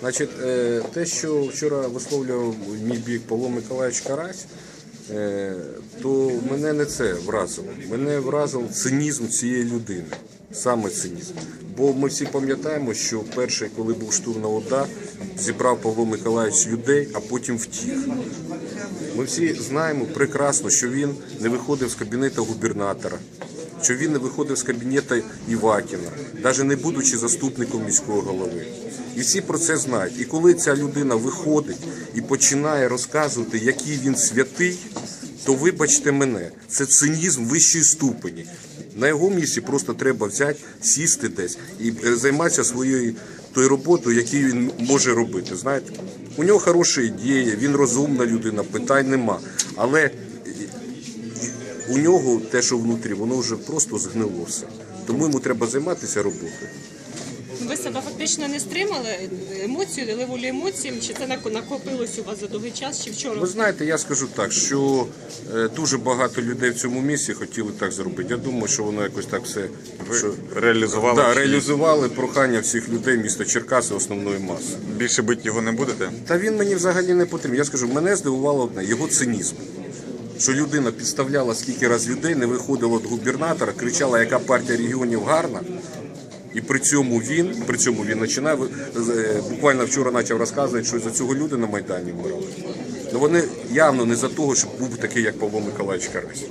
Значить, е, те, що вчора висловлював мій бік Павло Миколаївич Карась, е, то мене не це вразило. Мене вразив цинізм цієї людини. Саме цинізм. Бо ми всі пам'ятаємо, що перший, коли був штурм на ОДА, зібрав Павло Миколаївич людей, а потім втік. Ми всі знаємо прекрасно, що він не виходив з кабінету губернатора, що він не виходив з кабінету Івакіна, навіть не будучи заступником міського голови. І всі про це знають. І коли ця людина виходить і починає розказувати, який він святий, то вибачте мене, це цинізм вищої ступені. На його місці просто треба взяти, сісти десь і е, займатися своєю тою роботою, яку він може робити. Знаєте, у нього хороша ідея, він розумна людина, питань нема. Але е, у нього те, що внутрі, воно вже просто згнило все. Тому йому треба займатися роботою. Ви себе фактично не стримали емоцію, дали волю емоціям, чи це нак- накопилось у вас за довгий час, чи вчора? Ви знаєте, я скажу так, що е, дуже багато людей в цьому місці хотіли так зробити. Я думаю, що воно якось так все що, реалізували да, реалізували прохання всіх людей міста Черкаси основної маси. Більше бити його не будете? Та він мені взагалі не потрібен. Я скажу, мене здивувало одне його цинізм. Що людина підставляла скільки раз людей, не виходила до губернатора, кричала, яка партія регіонів гарна. І при цьому він, при цьому він починає е, буквально вчора почав розказувати, що за цього люди на Майдані вмирали. Ну вони явно не за того, щоб був такий, як Павло Миколаївич Карась.